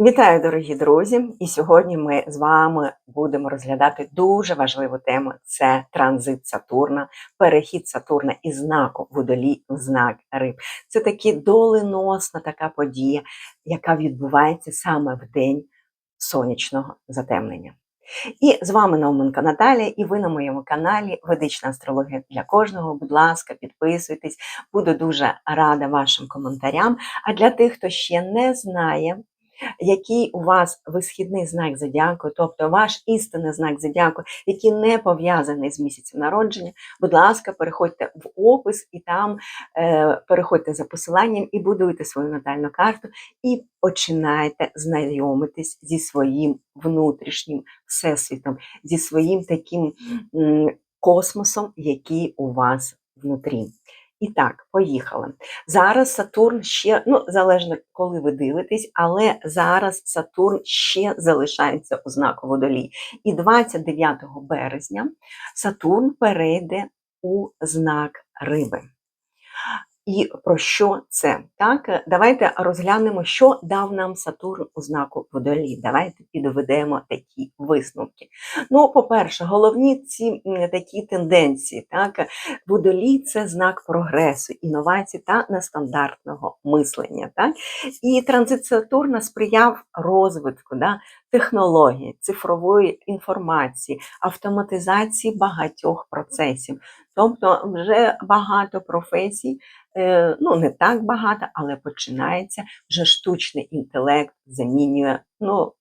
Вітаю, дорогі друзі! І сьогодні ми з вами будемо розглядати дуже важливу тему: це транзит Сатурна, перехід Сатурна із знаку водолій в знак риб. Це таки доленосна така подія, яка відбувається саме в день сонячного затемнення. І з вами Науменка Наталія, і ви на моєму каналі Ведична астрологія для кожного. Будь ласка, підписуйтесь, буду дуже рада вашим коментарям. А для тих, хто ще не знає, який у вас висхідний знак зодіаку, тобто ваш істинний знак зодіаку, який не пов'язаний з місяцем народження, будь ласка, переходьте в опис і там е, переходьте за посиланням і будуйте свою натальну карту, і починайте знайомитись зі своїм внутрішнім всесвітом, зі своїм таким м, космосом, який у вас внутрі. І так, поїхали. Зараз Сатурн ще, ну, залежно, коли ви дивитесь, але зараз Сатурн ще залишається у знаку водолій. І 29 березня Сатурн перейде у знак риби. І про що це? Так, давайте розглянемо, що дав нам Сатурн у знаку водолій. Давайте підведемо такі висновки. Ну, по-перше, головні ці такі тенденції. Так, водолій це знак прогресу, інновацій та нестандартного мислення. Так? І транзит Сатурна сприяв розвитку да, технологій, цифрової інформації, автоматизації багатьох процесів. Тобто вже багато професій, е, ну не так багато, але починається вже штучний інтелект, замінює ну,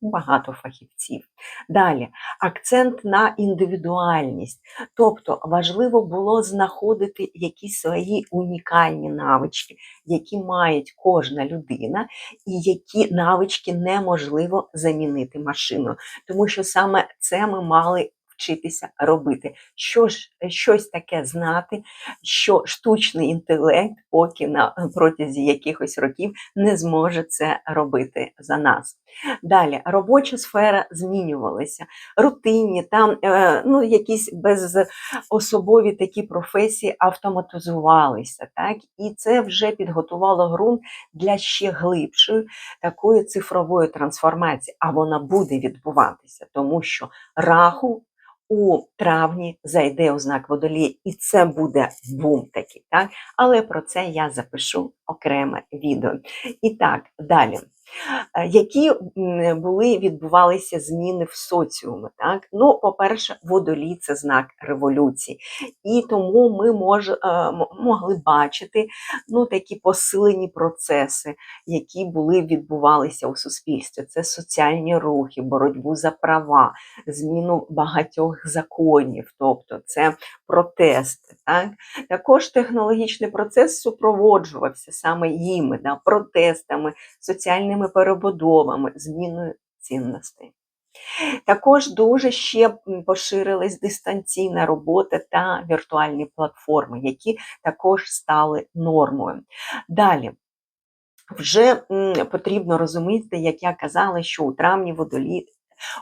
багато фахівців. Далі акцент на індивідуальність. Тобто важливо було знаходити якісь свої унікальні навички, які мають кожна людина, і які навички неможливо замінити машиною. Тому що саме це ми мали вчитися робити. Що ж, Щось таке знати, що штучний інтелект, поки на протязі якихось років не зможе це робити за нас. Далі робоча сфера змінювалася, рутинні, там е, ну, якісь безособові такі професії автоматизувалися. Так? І це вже підготувало ґрунт для ще глибшої такої цифрової трансформації, а вона буде відбуватися, тому що раху у травні зайде у знак водолія, і це буде бум такий. так? Але про це я запишу окреме відео. І так, далі. Е, які були відбувалися зміни в соціумі? Так? Ну, По-перше, водолій це знак революції. І тому ми мож, е, могли бачити ну, такі посилені процеси, які були відбувалися у суспільстві. Це соціальні рухи, боротьбу за права, зміну багатьох законів, тобто це протести. Так? Також технологічний процес супроводжувався саме їми, да, протестами, соціальними перебудовами, зміною цінностей. Також дуже ще поширилась дистанційна робота та віртуальні платформи, які також стали нормою. Далі. Вже потрібно розуміти, як я казала, що у травні водолі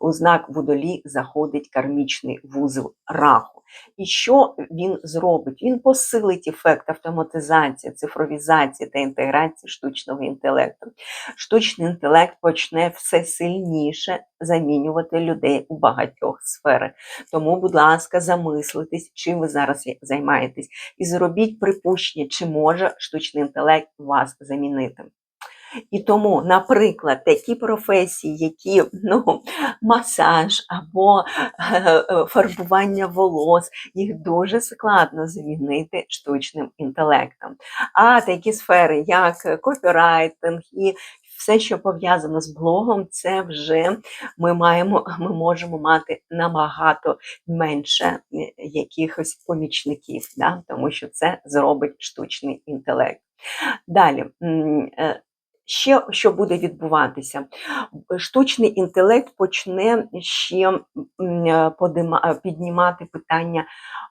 у знак водолі заходить кармічний вузол раху. І що він зробить? Він посилить ефект автоматизації, цифровізації та інтеграції штучного інтелекту. Штучний інтелект почне все сильніше замінювати людей у багатьох сферах. Тому, будь ласка, замислитесь, чим ви зараз займаєтесь, і зробіть припущення, чи може штучний інтелект вас замінити. І тому, наприклад, такі професії, які ну, масаж або е, е, фарбування волос, їх дуже складно замінити штучним інтелектом. А такі сфери, як копірайтинг і все, що пов'язано з блогом, це вже ми маємо, ми можемо мати набагато менше е, якихось помічників, да? тому що це зробить штучний інтелект. Далі ще що буде відбуватися? Штучний інтелект почне ще піднімати питання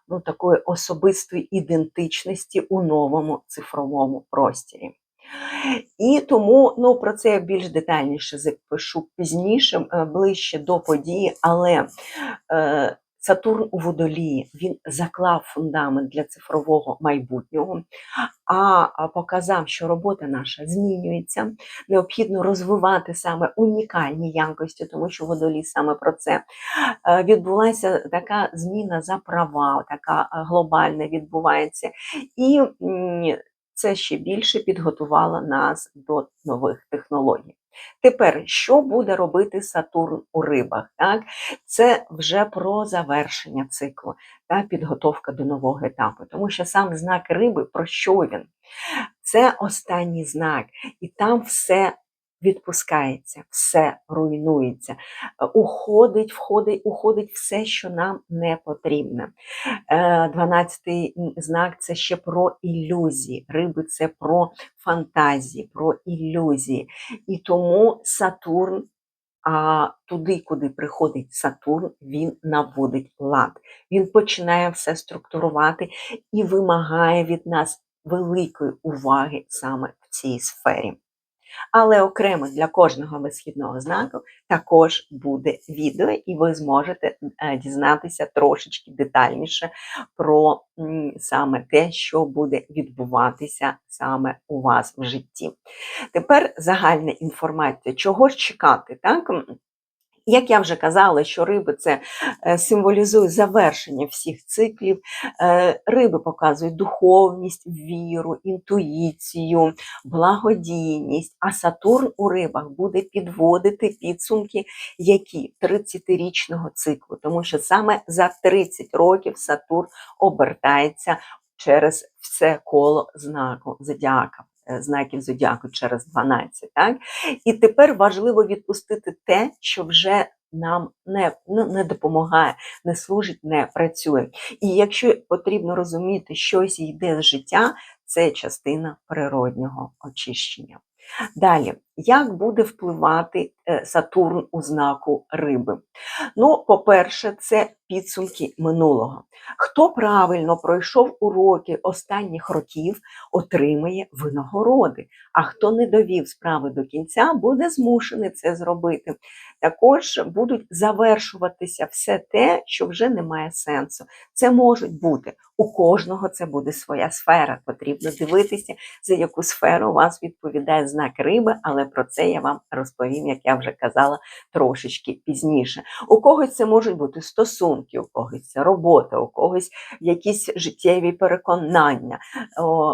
ну, такої особистої ідентичності у новому цифровому просторі. І тому ну, про це я більш детальніше запишу пізніше, ближче до події, але е, Сатурн у водолії він заклав фундамент для цифрового майбутнього, а показав, що робота наша змінюється. Необхідно розвивати саме унікальні якості, тому що водолій саме про це е, відбулася така зміна за права, така е, глобальна відбувається. І це ще більше підготувало нас до нових технологій. Тепер, що буде робити Сатурн у рибах? Так? Це вже про завершення циклу та підготовка до нового етапу. Тому що сам знак риби, про що він? Це останній знак, і там все відпускається, все руйнується, е, уходить, входить, уходить все, що нам не потрібно. Е, дванадцятий знак це ще про ілюзії. Риби це про фантазії, про ілюзії. І тому Сатурн. А туди, куди приходить Сатурн, він наводить лад. Він починає все структурувати і вимагає від нас великої уваги саме в цій сфері. Але окремо для кожного висхідного знаку також буде відео, і ви зможете е, дізнатися трошечки детальніше про саме те, що буде відбуватися саме у вас в житті. Тепер загальна інформація, чого ж чекати, так? Як я вже казала, що риби це е, символізує завершення всіх циклів, е, риби показують духовність, віру, інтуїцію, благодійність, а Сатурн у рибах буде підводити підсумки, які 30-річного циклу, тому що саме за 30 років Сатурн обертається через все коло знаку зодіака. Е, знаків зодіаку через 12. Так? І тепер важливо відпустити те, що вже нам не ну, не допомагає, не служить, не працює. І якщо потрібно розуміти, щось йде з життя, це частина природнього очищення. Далі, як буде впливати е, Сатурн у знаку риби? Ну, по-перше, це підсумки минулого. Хто правильно пройшов уроки останніх років, отримає винагороди, а хто не довів справи до кінця, буде змушений це зробити. Також будуть завершуватися все те, що вже не має сенсу. Це можуть бути. У кожного це буде своя сфера. Потрібно дивитися, за яку сферу у вас відповідає знак риби, але про це я вам розповім, як я вже казала, трошечки пізніше. У когось це можуть бути стосунки, у когось це робота, у когось якісь життєві переконання,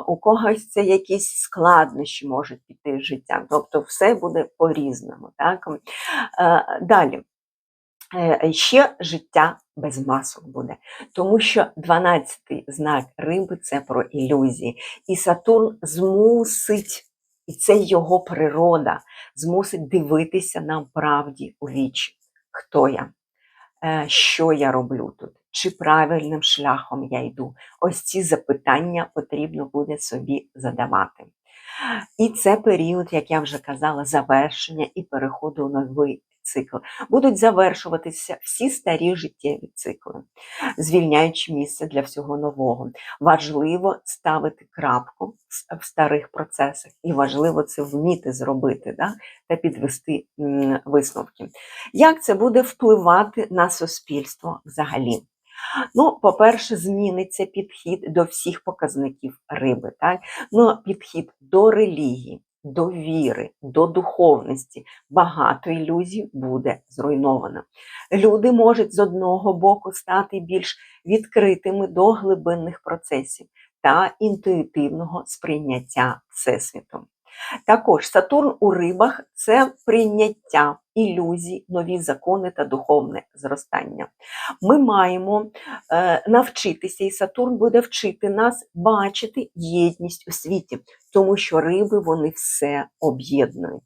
у когось це якісь складнощі можуть піти з життя. Тобто все буде по-різному. Так? Далі. Е, ще життя без масок буде, тому що 12-й знак риби це про ілюзії. І Сатурн змусить і це його природа змусить дивитися нам правді у вічі. Хто я? Е, що я роблю тут? Чи правильним шляхом я йду? Ось ці запитання потрібно буде собі задавати. І це період, як я вже казала, завершення і переходу у новий цикл. Будуть завершуватися всі старі життєві цикли, звільняючи місце для всього нового. Важливо ставити крапку в старих процесах, і важливо це вміти зробити да? та підвести висновки. Як це буде впливати на суспільство взагалі? Ну, по-перше, зміниться підхід до всіх показників риби, так? Ну, підхід до релігії, до віри, до духовності. Багато ілюзій буде зруйновано. Люди можуть з одного боку стати більш відкритими до глибинних процесів та інтуїтивного сприйняття Всесвітом. Також Сатурн у рибах це прийняття ілюзій, нові закони та духовне зростання. Ми маємо е, навчитися, і Сатурн буде вчити нас бачити єдність у світі, тому що риби вони все об'єднують.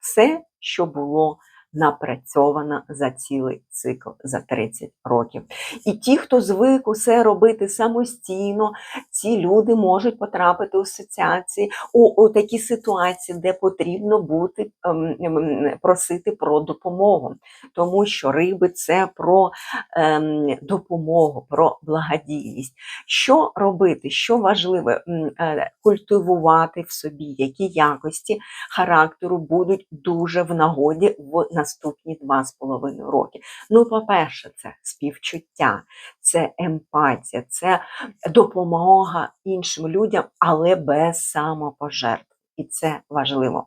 Все, що було напрацьована за цілий цикл за 30 років. І ті, хто звик усе робити самостійно, ці люди можуть потрапити у асоціації у, у такі ситуації, де потрібно бути ем, ем, просити про допомогу, тому що риби це про ем, допомогу, про благодійність. Що робити? Що важливе е, культивувати в собі, які якості характеру будуть дуже в нагоді в наступному наступні два з половиною роки. Ну, по-перше, це співчуття, це емпатія, це допомога іншим людям, але без самопожертв. І це важливо.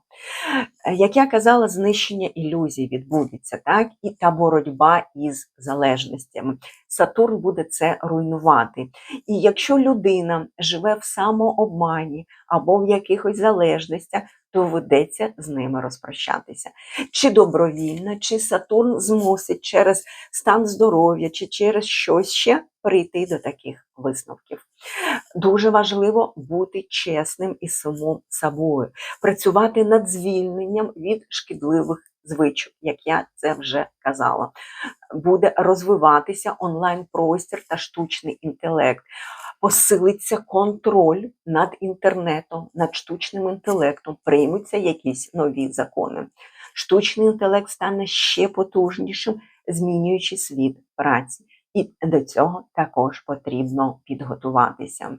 Як я казала, знищення ілюзій відбудеться, так? І та боротьба із залежностями. Сатурн буде це руйнувати. І якщо людина живе в самообмані або в якихось залежностях, доведеться з ними розпрощатися. Чи добровільно, чи Сатурн змусить через стан здоров'я, чи через щось ще прийти до таких висновків. Дуже важливо бути чесним із самим собою, працювати над звільненням від шкідливих звичок, як я це вже казала. Буде розвиватися онлайн-простір та штучний інтелект посилиться контроль над інтернетом, над штучним інтелектом, приймуться якісь нові закони. Штучний інтелект стане ще потужнішим, змінюючи світ праці. І до цього також потрібно підготуватися.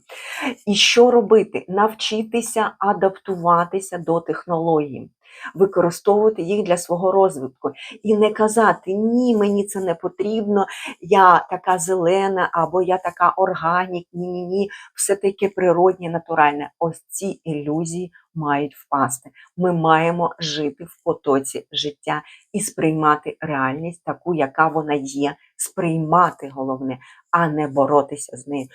І що робити? Навчитися адаптуватися до технологій використовувати їх для свого розвитку і не казати Ні, мені це не потрібно, я така зелена або я така органік, ні-ні ні, все таке природнє, натуральне. Ось ці ілюзії мають впасти. Ми маємо жити в потоці життя і сприймати реальність таку, яка вона є, сприймати головне, а не боротися з нею.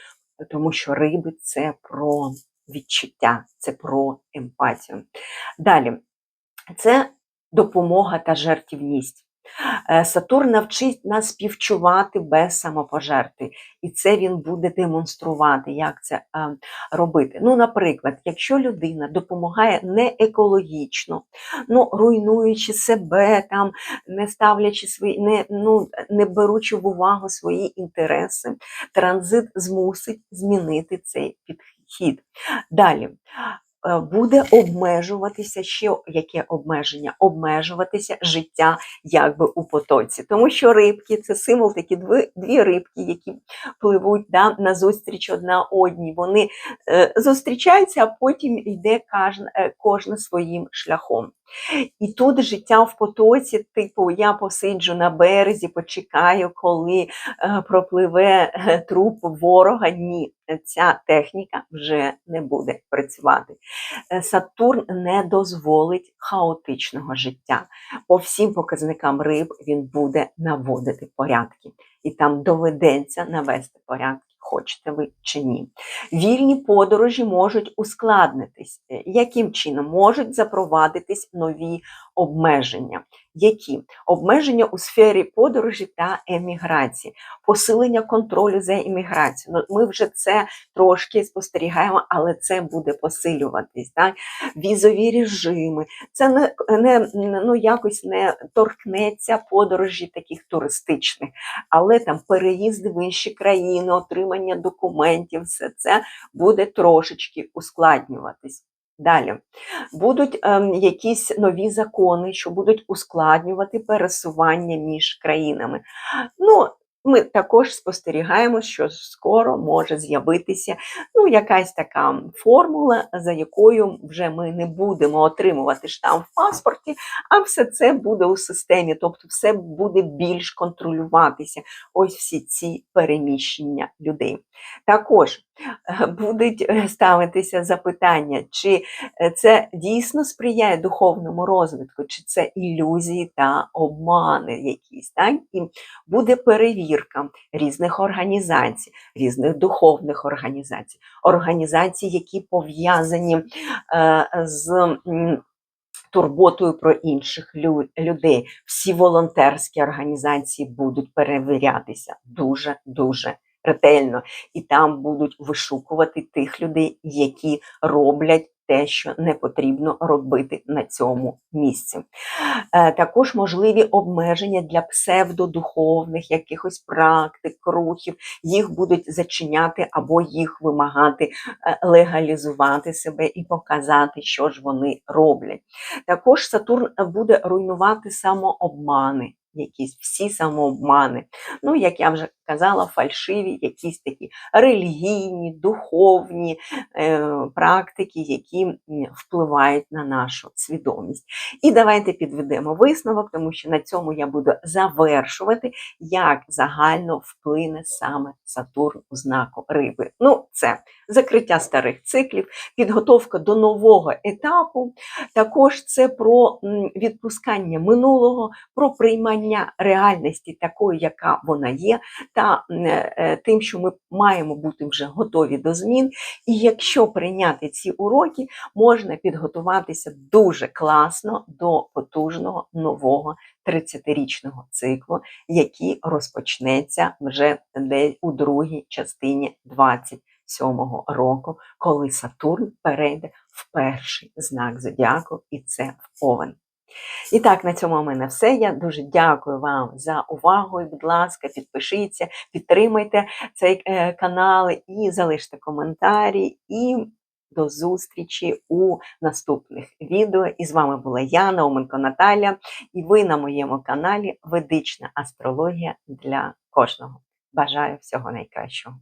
Тому що риби це про відчуття, це про емпатію. Далі, це допомога та жертівність. Е, Сатурн навчить нас співчувати без самопожерти, і це він буде демонструвати, як це е, робити. Ну, наприклад, якщо людина допомагає не екологічно, ну, руйнуючи себе, там, не ставлячи свої, не, ну, не беручи в увагу свої інтереси, транзит змусить змінити цей підхід. Далі. Е, буде обмежуватися ще яке обмеження? Обмежуватися життя якби у потоці. Тому що рибки це символ такі дві дві рибки, які пливуть да, назустріч одна одній. Вони е, зустрічаються, а потім йде кожна, е, кожна своїм шляхом. І тут життя в потоці, типу, я посиджу на березі, почекаю, коли е, пропливе е, труп ворога. Ні, ця техніка вже не буде працювати. Е, Сатурн не дозволить хаотичного життя. По всім показникам риб він буде наводити порядки. І там доведеться навести порядки хочете ви чи ні. Вільні подорожі можуть ускладнитись. Е, яким чином можуть запровадитись нові обмеження? Які обмеження у сфері подорожі та еміграції, посилення контролю за імміграцією. Ну, Ми вже це трошки спостерігаємо, але це буде посилюватись. Так? Візові режими, це не не ну, якось не торкнеться подорожі таких туристичних, але там переїзди в інші країни, отримання документів, все це буде трошечки ускладнюватись. Далі будуть е, якісь нові закони, що будуть ускладнювати пересування між країнами. Ну, ми також спостерігаємо, що скоро може з'явитися ну, якась така формула, за якою вже ми не будемо отримувати штамп в паспорті, а все це буде у системі, тобто все буде більш контролюватися. Ось всі ці переміщення людей. Також будуть е, ставитися запитання, чи е, це дійсно сприяє духовному розвитку, чи це ілюзії та обмани якісь. Так? І буде перевірка різних організацій, різних духовних організацій, організацій, які пов'язані з. Турботою про інших людей. Всі волонтерські організації будуть перевірятися дуже дуже ретельно, і там будуть вишукувати тих людей, які роблять. Те, що не потрібно робити на цьому місці. Е, також можливі обмеження для псевдодуховних якихось практик, рухів, їх будуть зачиняти або їх вимагати е, легалізувати себе і показати, що ж вони роблять. Також Сатурн буде руйнувати самообмани якісь всі самообмани. Ну, як я вже казала, фальшиві, якісь такі релігійні, духовні е, практики, які впливають на нашу свідомість. І давайте підведемо висновок, тому що на цьому я буду завершувати, як загально вплине саме Сатурн у знаку риби. Ну, це закриття старих циклів, підготовка до нового етапу. Також це про відпускання минулого, про приймання реальності такої, яка вона є, та е, тим, що ми маємо бути вже готові до змін. І якщо прийняти ці уроки, можна підготуватися дуже класно до потужного нового 30-річного циклу, який розпочнеться вже десь у другій частині 27-го року, коли Сатурн перейде в перший знак зодіаку, і це в Овен. І так, на цьому у мене все. Я дуже дякую вам за увагу. І, будь ласка, підпишіться, підтримайте цей е, канал і залиште коментарі. І до зустрічі у наступних відео. І з вами була я, Науменко Наталя, і ви на моєму каналі Ведична астрологія для кожного. Бажаю всього найкращого.